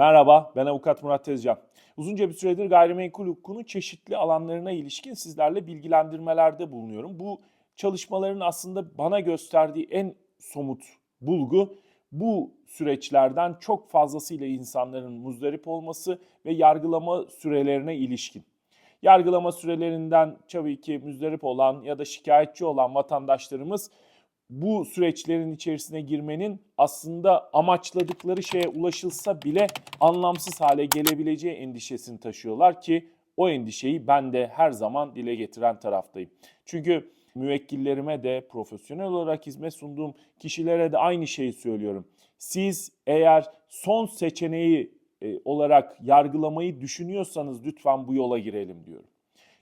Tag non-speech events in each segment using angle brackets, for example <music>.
Merhaba, ben avukat Murat Tezcan. Uzunca bir süredir gayrimenkul hukukunun çeşitli alanlarına ilişkin sizlerle bilgilendirmelerde bulunuyorum. Bu çalışmaların aslında bana gösterdiği en somut bulgu bu süreçlerden çok fazlasıyla insanların muzdarip olması ve yargılama sürelerine ilişkin. Yargılama sürelerinden tabii ki müzdarip olan ya da şikayetçi olan vatandaşlarımız bu süreçlerin içerisine girmenin aslında amaçladıkları şeye ulaşılsa bile anlamsız hale gelebileceği endişesini taşıyorlar ki o endişeyi ben de her zaman dile getiren taraftayım. Çünkü müvekkillerime de profesyonel olarak hizmet sunduğum kişilere de aynı şeyi söylüyorum. Siz eğer son seçeneği e, olarak yargılamayı düşünüyorsanız lütfen bu yola girelim diyorum.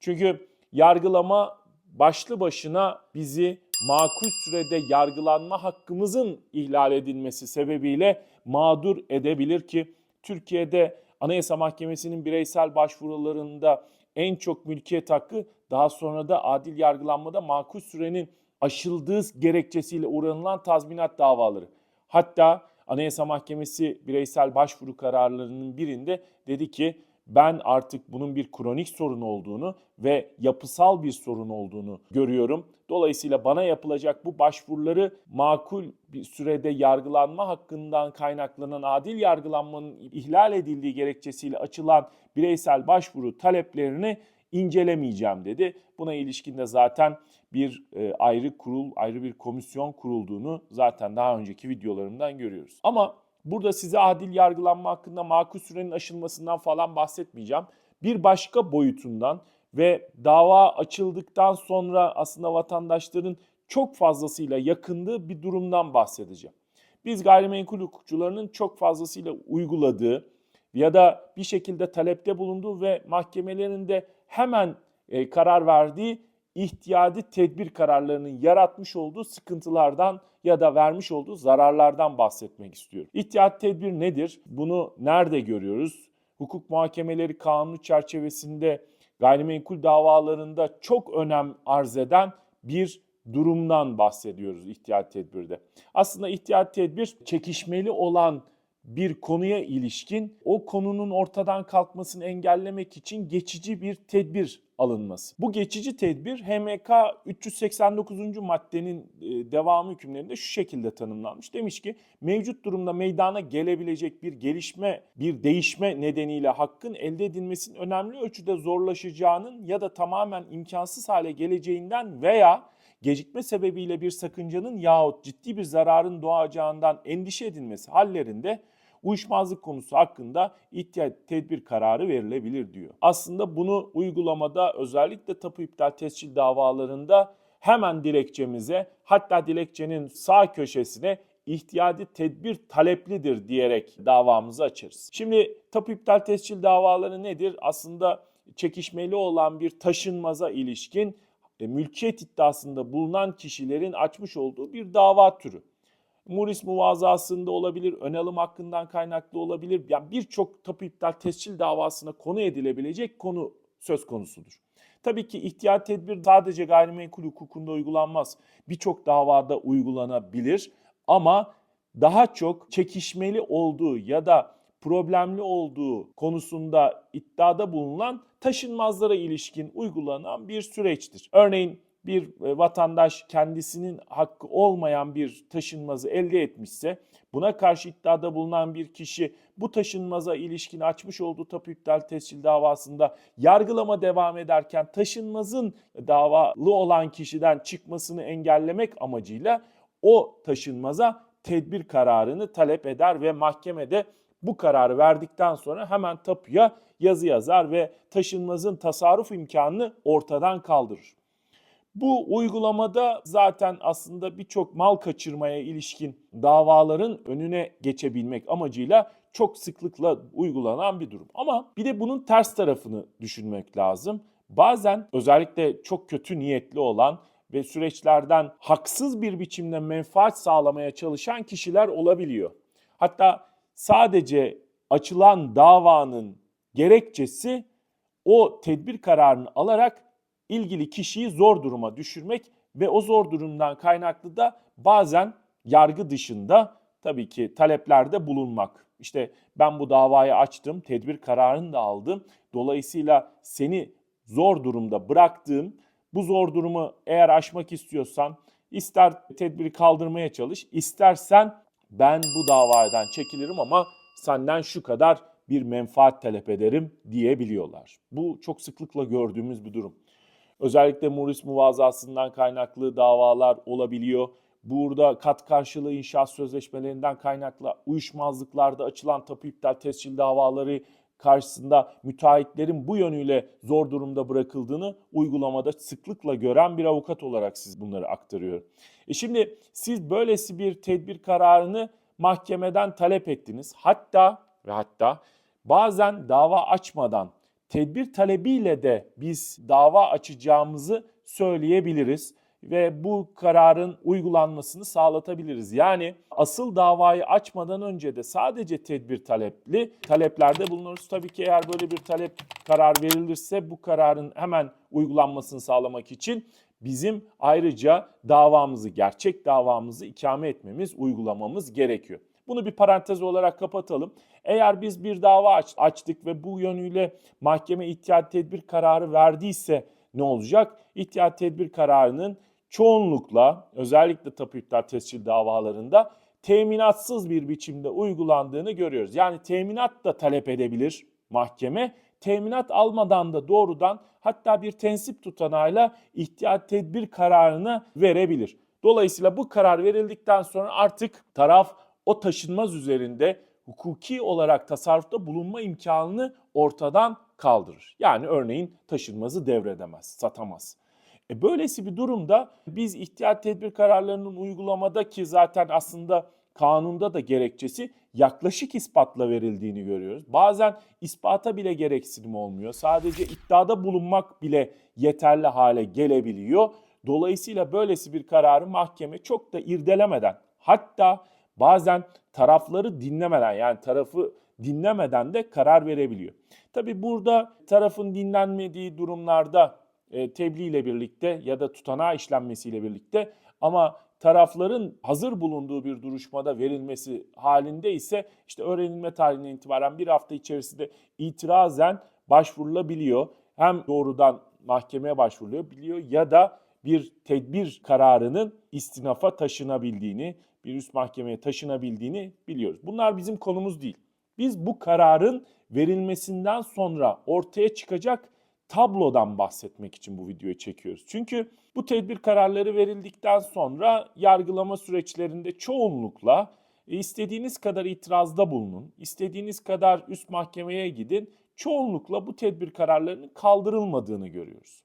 Çünkü yargılama başlı başına bizi makul sürede yargılanma hakkımızın ihlal edilmesi sebebiyle mağdur edebilir ki Türkiye'de Anayasa Mahkemesi'nin bireysel başvurularında en çok mülkiyet hakkı daha sonra da adil yargılanmada makul sürenin aşıldığı gerekçesiyle uğranılan tazminat davaları. Hatta Anayasa Mahkemesi bireysel başvuru kararlarının birinde dedi ki ben artık bunun bir kronik sorun olduğunu ve yapısal bir sorun olduğunu görüyorum. Dolayısıyla bana yapılacak bu başvuruları makul bir sürede yargılanma hakkından kaynaklanan adil yargılanmanın ihlal edildiği gerekçesiyle açılan bireysel başvuru taleplerini incelemeyeceğim dedi. Buna ilişkin de zaten bir e, ayrı kurul, ayrı bir komisyon kurulduğunu zaten daha önceki videolarımdan görüyoruz. Ama burada size adil yargılanma hakkında makul sürenin aşılmasından falan bahsetmeyeceğim. Bir başka boyutundan ve dava açıldıktan sonra aslında vatandaşların çok fazlasıyla yakındığı bir durumdan bahsedeceğim. Biz gayrimenkul hukukçularının çok fazlasıyla uyguladığı ya da bir şekilde talepte bulunduğu ve mahkemelerin de hemen e, karar verdiği ihtiyadi tedbir kararlarının yaratmış olduğu sıkıntılardan ya da vermiş olduğu zararlardan bahsetmek istiyorum. İhtiyat tedbir nedir? Bunu nerede görüyoruz? Hukuk muhakemeleri kanunu çerçevesinde gayrimenkul davalarında çok önem arz eden bir durumdan bahsediyoruz ihtiyat tedbirde. Aslında ihtiyat tedbir çekişmeli olan bir konuya ilişkin o konunun ortadan kalkmasını engellemek için geçici bir tedbir alınması. Bu geçici tedbir HMK 389. maddenin e, devamı hükümlerinde şu şekilde tanımlanmış. Demiş ki mevcut durumda meydana gelebilecek bir gelişme, bir değişme nedeniyle hakkın elde edilmesinin önemli ölçüde zorlaşacağının ya da tamamen imkansız hale geleceğinden veya gecikme sebebiyle bir sakıncanın yahut ciddi bir zararın doğacağından endişe edilmesi hallerinde uyuşmazlık konusu hakkında ihtiyat tedbir kararı verilebilir diyor. Aslında bunu uygulamada özellikle tapu iptal tescil davalarında hemen dilekçemize hatta dilekçenin sağ köşesine ihtiyadi tedbir taleplidir diyerek davamızı açarız. Şimdi tapu iptal tescil davaları nedir? Aslında çekişmeli olan bir taşınmaza ilişkin e, mülkiyet iddiasında bulunan kişilerin açmış olduğu bir dava türü. Muris muvazasında olabilir, ön alım hakkından kaynaklı olabilir. Yani birçok tapu iptal tescil davasına konu edilebilecek konu söz konusudur. Tabii ki ihtiyat tedbir sadece gayrimenkul hukukunda uygulanmaz. Birçok davada uygulanabilir ama daha çok çekişmeli olduğu ya da problemli olduğu konusunda iddiada bulunan taşınmazlara ilişkin uygulanan bir süreçtir. Örneğin bir e, vatandaş kendisinin hakkı olmayan bir taşınmazı elde etmişse buna karşı iddiada bulunan bir kişi bu taşınmaza ilişkin açmış olduğu tapu iptal tescil davasında yargılama devam ederken taşınmazın davalı olan kişiden çıkmasını engellemek amacıyla o taşınmaza tedbir kararını talep eder ve mahkemede bu kararı verdikten sonra hemen tapuya yazı yazar ve taşınmazın tasarruf imkanını ortadan kaldırır. Bu uygulamada zaten aslında birçok mal kaçırmaya ilişkin davaların önüne geçebilmek amacıyla çok sıklıkla uygulanan bir durum. Ama bir de bunun ters tarafını düşünmek lazım. Bazen özellikle çok kötü niyetli olan ve süreçlerden haksız bir biçimde menfaat sağlamaya çalışan kişiler olabiliyor. Hatta sadece açılan davanın gerekçesi o tedbir kararını alarak ilgili kişiyi zor duruma düşürmek ve o zor durumdan kaynaklı da bazen yargı dışında tabii ki taleplerde bulunmak. İşte ben bu davayı açtım, tedbir kararını da aldım. Dolayısıyla seni zor durumda bıraktığım, bu zor durumu eğer aşmak istiyorsan ister tedbiri kaldırmaya çalış, istersen ben bu davadan çekilirim ama senden şu kadar bir menfaat talep ederim diyebiliyorlar. Bu çok sıklıkla gördüğümüz bir durum. Özellikle Muris muvazasından kaynaklı davalar olabiliyor. Burada kat karşılığı inşaat sözleşmelerinden kaynaklı uyuşmazlıklarda açılan tapu iptal tescil davaları karşısında müteahhitlerin bu yönüyle zor durumda bırakıldığını uygulamada sıklıkla gören bir avukat olarak siz bunları aktarıyorum. E şimdi siz böylesi bir tedbir kararını mahkemeden talep ettiniz. Hatta ve hatta bazen dava açmadan tedbir talebiyle de biz dava açacağımızı söyleyebiliriz ve bu kararın uygulanmasını sağlatabiliriz. Yani asıl davayı açmadan önce de sadece tedbir talepli taleplerde bulunuruz. Tabii ki eğer böyle bir talep karar verilirse bu kararın hemen uygulanmasını sağlamak için bizim ayrıca davamızı, gerçek davamızı ikame etmemiz, uygulamamız gerekiyor. Bunu bir parantez olarak kapatalım. Eğer biz bir dava aç, açtık ve bu yönüyle mahkeme ihtiyat tedbir kararı verdiyse ne olacak? İhtiyat tedbir kararının çoğunlukla özellikle tapu iptal tescil davalarında teminatsız bir biçimde uygulandığını görüyoruz. Yani teminat da talep edebilir mahkeme. Teminat almadan da doğrudan hatta bir tensip tutanağıyla ihtiyat tedbir kararını verebilir. Dolayısıyla bu karar verildikten sonra artık taraf o taşınmaz üzerinde hukuki olarak tasarrufta bulunma imkanını ortadan kaldırır. Yani örneğin taşınmazı devredemez, satamaz. E böylesi bir durumda biz ihtiyat tedbir kararlarının uygulamada ki zaten aslında kanunda da gerekçesi yaklaşık ispatla verildiğini görüyoruz. Bazen ispata bile gereksinim olmuyor. Sadece iddiada bulunmak bile yeterli hale gelebiliyor. Dolayısıyla böylesi bir kararı mahkeme çok da irdelemeden hatta bazen tarafları dinlemeden yani tarafı dinlemeden de karar verebiliyor. Tabi burada tarafın dinlenmediği durumlarda e, tebliğ ile birlikte ya da tutanağı işlenmesiyle birlikte ama tarafların hazır bulunduğu bir duruşmada verilmesi halinde ise işte öğrenilme tarihinden itibaren bir hafta içerisinde itirazen başvurulabiliyor. Hem doğrudan mahkemeye başvuruluyor biliyor ya da bir tedbir kararının istinafa taşınabildiğini, bir üst mahkemeye taşınabildiğini biliyoruz. Bunlar bizim konumuz değil. Biz bu kararın verilmesinden sonra ortaya çıkacak tablodan bahsetmek için bu videoyu çekiyoruz. Çünkü bu tedbir kararları verildikten sonra yargılama süreçlerinde çoğunlukla e, istediğiniz kadar itirazda bulunun, istediğiniz kadar üst mahkemeye gidin. Çoğunlukla bu tedbir kararlarının kaldırılmadığını görüyoruz.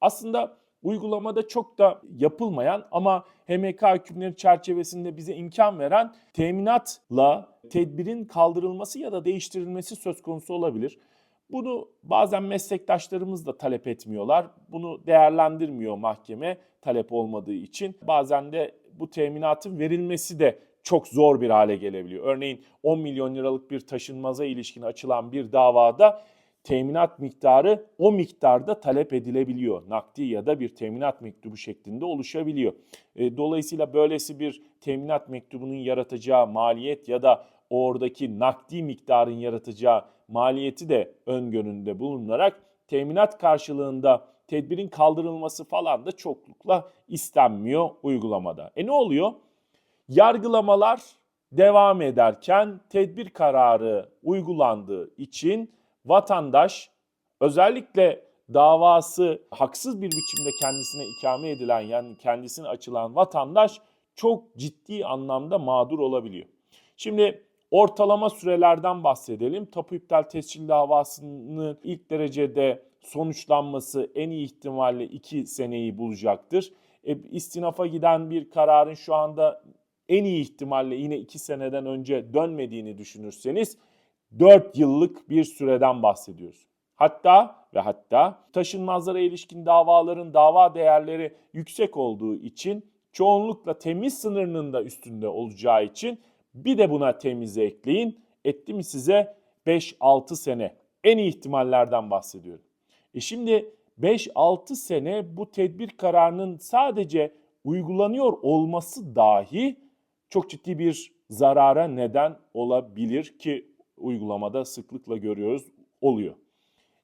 Aslında uygulamada çok da yapılmayan ama HMK hükümleri çerçevesinde bize imkan veren teminatla tedbirin kaldırılması ya da değiştirilmesi söz konusu olabilir. Bunu bazen meslektaşlarımız da talep etmiyorlar. Bunu değerlendirmiyor mahkeme talep olmadığı için. Bazen de bu teminatın verilmesi de çok zor bir hale gelebiliyor. Örneğin 10 milyon liralık bir taşınmaza ilişkin açılan bir davada teminat miktarı o miktarda talep edilebiliyor. Nakdi ya da bir teminat mektubu şeklinde oluşabiliyor. E, dolayısıyla böylesi bir teminat mektubunun yaratacağı maliyet ya da oradaki nakdi miktarın yaratacağı maliyeti de öngöründe bulunarak teminat karşılığında tedbirin kaldırılması falan da çoklukla istenmiyor uygulamada. E ne oluyor? Yargılamalar devam ederken tedbir kararı uygulandığı için vatandaş özellikle davası haksız bir biçimde kendisine ikame edilen yani kendisine açılan vatandaş çok ciddi anlamda mağdur olabiliyor. Şimdi ortalama sürelerden bahsedelim. Tapu iptal tescil davasının ilk derecede sonuçlanması en iyi ihtimalle 2 seneyi bulacaktır. E, istinafa giden bir kararın şu anda en iyi ihtimalle yine 2 seneden önce dönmediğini düşünürseniz 4 yıllık bir süreden bahsediyoruz. Hatta ve hatta taşınmazlara ilişkin davaların dava değerleri yüksek olduğu için çoğunlukla temiz sınırının da üstünde olacağı için bir de buna temizi ekleyin. Etti mi size 5-6 sene en iyi ihtimallerden bahsediyorum. E şimdi 5-6 sene bu tedbir kararının sadece uygulanıyor olması dahi çok ciddi bir zarara neden olabilir ki uygulamada sıklıkla görüyoruz oluyor.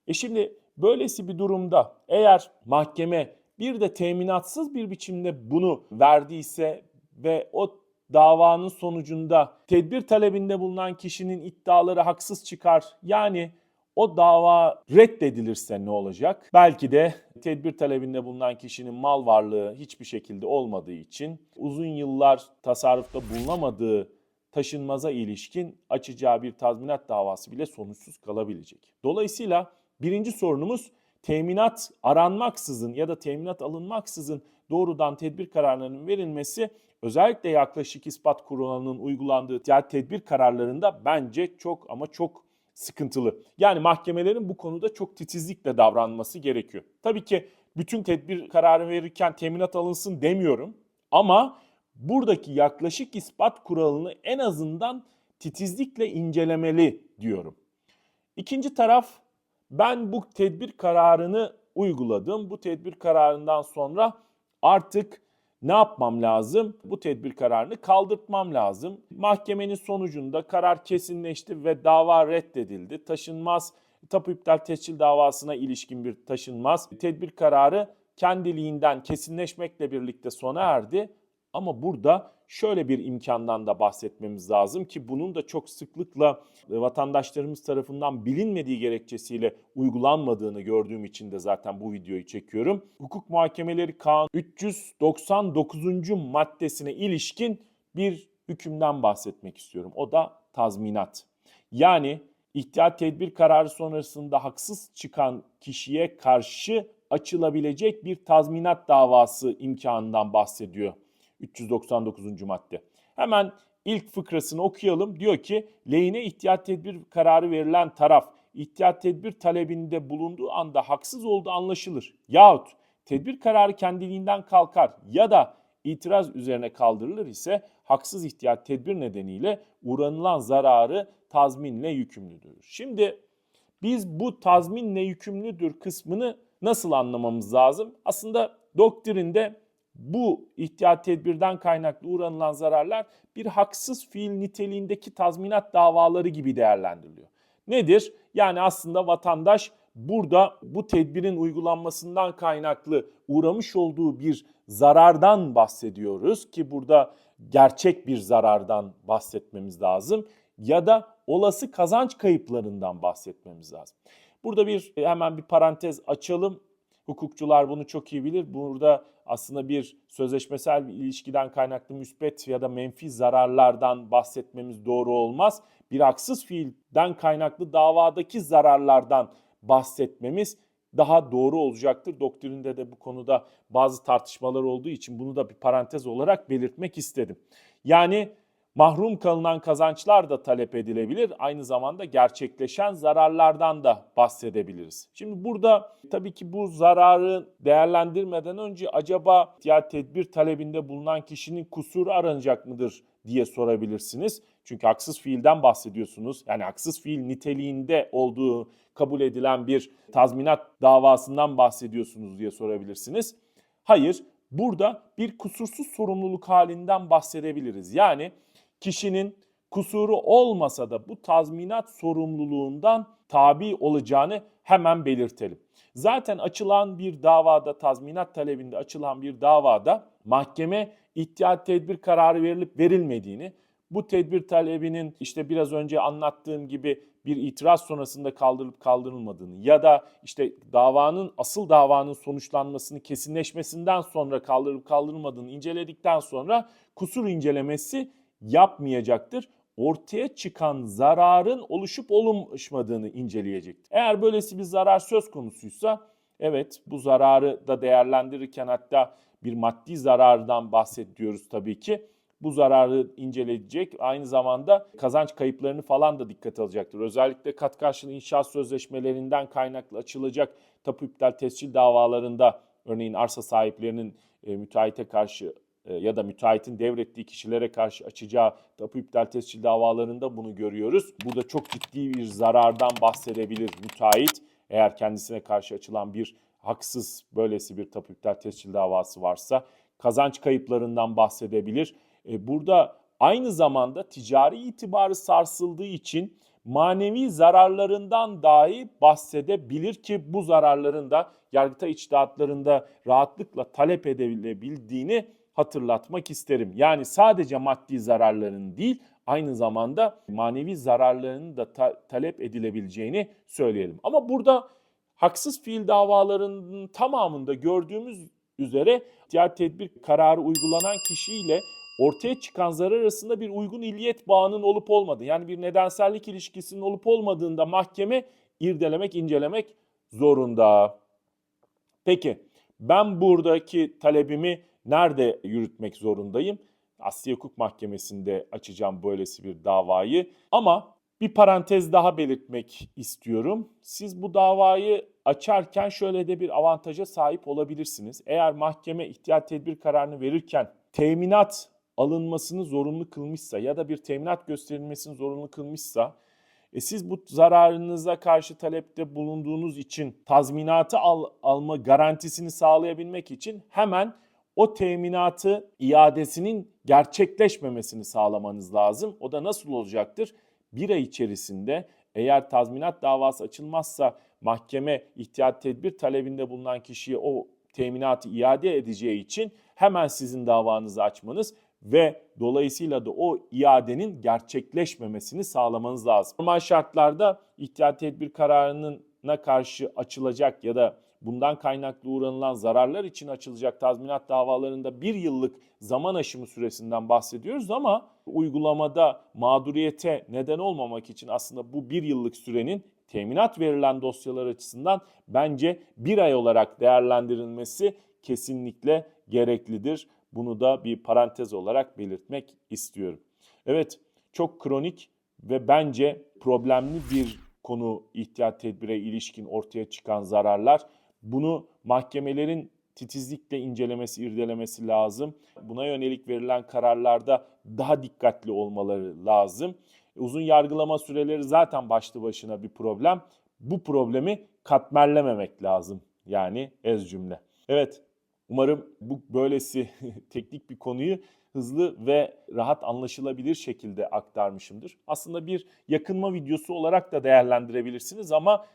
E şimdi böylesi bir durumda eğer mahkeme bir de teminatsız bir biçimde bunu verdiyse ve o davanın sonucunda tedbir talebinde bulunan kişinin iddiaları haksız çıkar. Yani o dava reddedilirse ne olacak? Belki de tedbir talebinde bulunan kişinin mal varlığı hiçbir şekilde olmadığı için uzun yıllar tasarrufta bulunamadığı taşınmaza ilişkin açacağı bir tazminat davası bile sonuçsuz kalabilecek. Dolayısıyla birinci sorunumuz teminat aranmaksızın ya da teminat alınmaksızın doğrudan tedbir kararlarının verilmesi özellikle yaklaşık ispat kuralının uygulandığı diğer tedbir kararlarında bence çok ama çok sıkıntılı. Yani mahkemelerin bu konuda çok titizlikle davranması gerekiyor. Tabii ki bütün tedbir kararı verirken teminat alınsın demiyorum ama buradaki yaklaşık ispat kuralını en azından titizlikle incelemeli diyorum. İkinci taraf ben bu tedbir kararını uyguladım. Bu tedbir kararından sonra artık ne yapmam lazım? Bu tedbir kararını kaldırtmam lazım. Mahkemenin sonucunda karar kesinleşti ve dava reddedildi. Taşınmaz tapu iptal tescil davasına ilişkin bir taşınmaz tedbir kararı kendiliğinden kesinleşmekle birlikte sona erdi. Ama burada şöyle bir imkandan da bahsetmemiz lazım ki bunun da çok sıklıkla e, vatandaşlarımız tarafından bilinmediği gerekçesiyle uygulanmadığını gördüğüm için de zaten bu videoyu çekiyorum. Hukuk Muhakemeleri Kanunu 399. maddesine ilişkin bir hükümden bahsetmek istiyorum. O da tazminat. Yani ihtiyat tedbir kararı sonrasında haksız çıkan kişiye karşı açılabilecek bir tazminat davası imkanından bahsediyor 399. madde. Hemen ilk fıkrasını okuyalım. Diyor ki lehine ihtiyat tedbir kararı verilen taraf ihtiyat tedbir talebinde bulunduğu anda haksız olduğu anlaşılır. Yahut tedbir kararı kendiliğinden kalkar ya da itiraz üzerine kaldırılır ise haksız ihtiyat tedbir nedeniyle uğranılan zararı tazminle yükümlüdür. Şimdi biz bu tazminle yükümlüdür kısmını nasıl anlamamız lazım? Aslında doktrinde bu ihtiyat tedbirden kaynaklı uğranılan zararlar bir haksız fiil niteliğindeki tazminat davaları gibi değerlendiriliyor. Nedir? Yani aslında vatandaş burada bu tedbirin uygulanmasından kaynaklı uğramış olduğu bir zarardan bahsediyoruz ki burada gerçek bir zarardan bahsetmemiz lazım ya da olası kazanç kayıplarından bahsetmemiz lazım. Burada bir hemen bir parantez açalım. Hukukçular bunu çok iyi bilir. Burada aslında bir sözleşmesel bir ilişkiden kaynaklı müspet ya da menfi zararlardan bahsetmemiz doğru olmaz. Bir haksız fiilden kaynaklı davadaki zararlardan bahsetmemiz daha doğru olacaktır. Doktrinde de bu konuda bazı tartışmalar olduğu için bunu da bir parantez olarak belirtmek istedim. Yani mahrum kalınan kazançlar da talep edilebilir. Aynı zamanda gerçekleşen zararlardan da bahsedebiliriz. Şimdi burada tabii ki bu zararı değerlendirmeden önce acaba ya tedbir talebinde bulunan kişinin kusuru aranacak mıdır diye sorabilirsiniz. Çünkü haksız fiilden bahsediyorsunuz. Yani haksız fiil niteliğinde olduğu kabul edilen bir tazminat davasından bahsediyorsunuz diye sorabilirsiniz. Hayır, burada bir kusursuz sorumluluk halinden bahsedebiliriz. Yani kişinin kusuru olmasa da bu tazminat sorumluluğundan tabi olacağını hemen belirtelim. Zaten açılan bir davada, tazminat talebinde açılan bir davada mahkeme ihtiyat tedbir kararı verilip verilmediğini, bu tedbir talebinin işte biraz önce anlattığım gibi bir itiraz sonrasında kaldırılıp kaldırılmadığını ya da işte davanın asıl davanın sonuçlanmasını kesinleşmesinden sonra kaldırılıp kaldırılmadığını inceledikten sonra kusur incelemesi yapmayacaktır. Ortaya çıkan zararın oluşup oluşmadığını inceleyecektir. Eğer böylesi bir zarar söz konusuysa evet bu zararı da değerlendirirken hatta bir maddi zarardan bahsediyoruz tabii ki. Bu zararı inceleyecek. Aynı zamanda kazanç kayıplarını falan da dikkat alacaktır. Özellikle kat karşılığı inşaat sözleşmelerinden kaynaklı açılacak tapu iptal tescil davalarında örneğin arsa sahiplerinin e, müteahhite karşı ya da müteahhitin devrettiği kişilere karşı açacağı tapu iptal tescil davalarında bunu görüyoruz. Burada çok ciddi bir zarardan bahsedebilir müteahhit eğer kendisine karşı açılan bir haksız böylesi bir tapu iptal tescil davası varsa kazanç kayıplarından bahsedebilir. E, burada aynı zamanda ticari itibarı sarsıldığı için manevi zararlarından dahi bahsedebilir ki bu zararların da yargıta içtihatlarında rahatlıkla talep edilebildiğini hatırlatmak isterim. Yani sadece maddi zararların değil aynı zamanda manevi zararlarının da ta- talep edilebileceğini söyleyelim. Ama burada haksız fiil davalarının tamamında gördüğümüz üzere ihtiyat tedbir kararı uygulanan kişiyle ortaya çıkan zarar arasında bir uygun illiyet bağının olup olmadığı yani bir nedensellik ilişkisinin olup olmadığında mahkeme irdelemek, incelemek zorunda. Peki ben buradaki talebimi nerede yürütmek zorundayım? Asya Hukuk Mahkemesi'nde açacağım böylesi bir davayı. Ama bir parantez daha belirtmek istiyorum. Siz bu davayı açarken şöyle de bir avantaja sahip olabilirsiniz. Eğer mahkeme ihtiyat tedbir kararını verirken teminat alınmasını zorunlu kılmışsa ya da bir teminat gösterilmesini zorunlu kılmışsa e siz bu zararınıza karşı talepte bulunduğunuz için tazminatı al, alma garantisini sağlayabilmek için hemen o teminatı iadesinin gerçekleşmemesini sağlamanız lazım. O da nasıl olacaktır? Bir ay içerisinde eğer tazminat davası açılmazsa mahkeme ihtiyat tedbir talebinde bulunan kişiye o teminatı iade edeceği için hemen sizin davanızı açmanız ve dolayısıyla da o iadenin gerçekleşmemesini sağlamanız lazım. Normal şartlarda ihtiyat tedbir kararına karşı açılacak ya da bundan kaynaklı uğranılan zararlar için açılacak tazminat davalarında bir yıllık zaman aşımı süresinden bahsediyoruz ama uygulamada mağduriyete neden olmamak için aslında bu bir yıllık sürenin teminat verilen dosyalar açısından bence bir ay olarak değerlendirilmesi kesinlikle gereklidir. Bunu da bir parantez olarak belirtmek istiyorum. Evet çok kronik ve bence problemli bir konu ihtiyat tedbire ilişkin ortaya çıkan zararlar. Bunu mahkemelerin titizlikle incelemesi, irdelemesi lazım. Buna yönelik verilen kararlarda daha dikkatli olmaları lazım. Uzun yargılama süreleri zaten başlı başına bir problem. Bu problemi katmerlememek lazım. Yani ez cümle. Evet, umarım bu böylesi <laughs> teknik bir konuyu hızlı ve rahat anlaşılabilir şekilde aktarmışımdır. Aslında bir yakınma videosu olarak da değerlendirebilirsiniz ama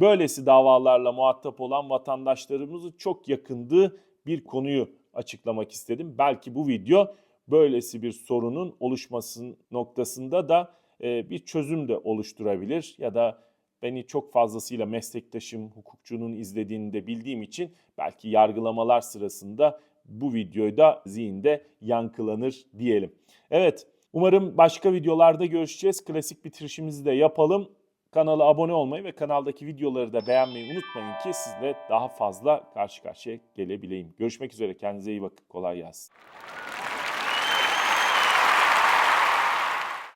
böylesi davalarla muhatap olan vatandaşlarımızı çok yakındığı bir konuyu açıklamak istedim. Belki bu video böylesi bir sorunun oluşması noktasında da e, bir çözüm de oluşturabilir ya da beni çok fazlasıyla meslektaşım, hukukçunun izlediğini de bildiğim için belki yargılamalar sırasında bu videoyu da zihinde yankılanır diyelim. Evet, umarım başka videolarda görüşeceğiz. Klasik bitirişimizi de yapalım. Kanala abone olmayı ve kanaldaki videoları da beğenmeyi unutmayın ki sizle daha fazla karşı karşıya gelebileyim. Görüşmek üzere, kendinize iyi bakın, kolay gelsin.